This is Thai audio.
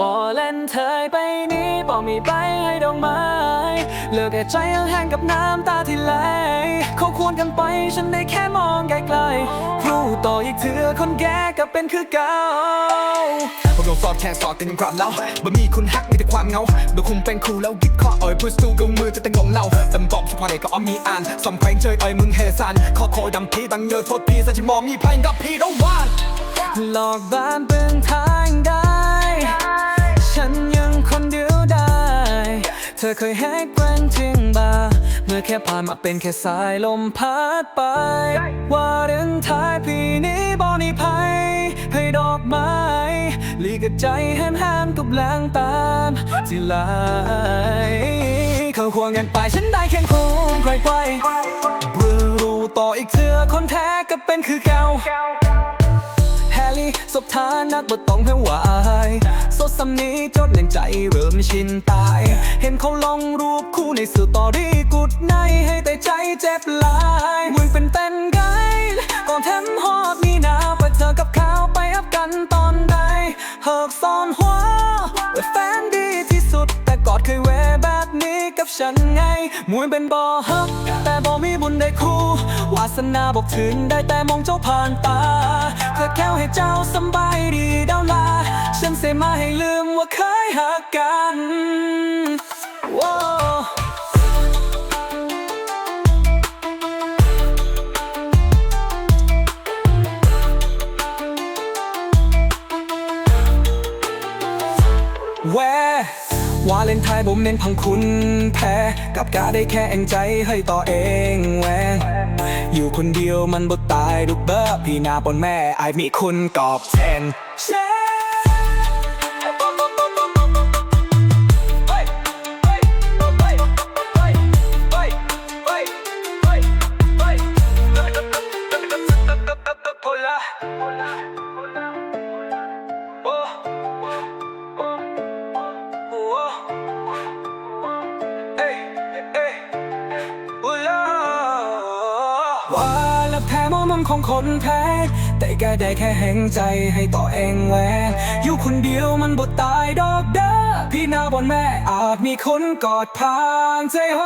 วอลเลนเธอไปนี้บอกมีไปให้ดอกไม้เลือกแต่ใจยังแห้งกับน้ำตาที่ไหลเขาควรกันไปฉันได้แค่มองไกลๆรู้ต่ออีกเถือคนแก่กับเป็นคือเก่าพวกเราสอดแค่สอดตินความเล่าบ่มีคุณฮักมีแต่ความเหงาบ่คุมเป็นครูแล้วกิดข้อเอ่ยพูดสู้กับมือจะแต่งงเล่าจำบอกเฉพาะเด็กก็อ้อมมีอ่านสำเพลงเจยเอ่ยมึงเฮซันขอโคดำพีตั้งเยอะโทษพีสัจมองมีเพลงกับพี่ต้องวานหลอกบ้านเปิงทางได้ ฉันยังคนเดียวได้ เธอเคยให้แกล้งทิ้งบาเมื่อแค่ผ่านมาเป็นแค่สายลมพัดไป ว่าเดินท้ายพี่นี้บอนี่ภัยให้ดอกไม้ลีกับใจแห้มๆกับแรงตามที่ไหลเขาควงกันไปฉันได้แค่คงไกลไกลรู้ต่ออีกเถื่อคนแท้ก็เป็นคือเก่าแฮร์รี่สบทานักบ่ต้องเพ่วาย ดสำนี้จดเล่นใจเริ่มชินตาย เห็นเขาลงรูปคู่ในสื่อตอรี่กุดในให้แต่ใจเจ็บลายมึงเป็นเต้นไกด์ก่อนแทมฮอดมีนาไปเจอกับข้าวไปอับกันตอนใดเหิกซ่อนหัวเป็นแฟนดีที่สุด แต่กอดเคยแวแบบนี้กับฉันไงมวยเป็นบอฮักแต่บ่มีบุญได้คู่ วาสนาบอกถึงได้แต่มองเจ้าผ่านตา เจ้าสบายดีดาวลา ฉันเสมาให้ลืมว่าเคยหักกันว้าแว วาเลนไทน์ผมเน้นพังคุณแพ้ กับกาได้แค่แองใจให้ต่อเองแหวงอยู่คนเดียวมันบ่ตายดุกเบอร์พี่นาปนแม่ไอายมีคุณกอบแทน ว่าและแพ้มอมันของคนแพ้ แต่แกได้แค่แห่งใจให้ต่อเองแหวงอยู่คนเดียวมันบดตายดอกเด้อพี่นาบนแม่อาจมีคนกอดพางใจโฮ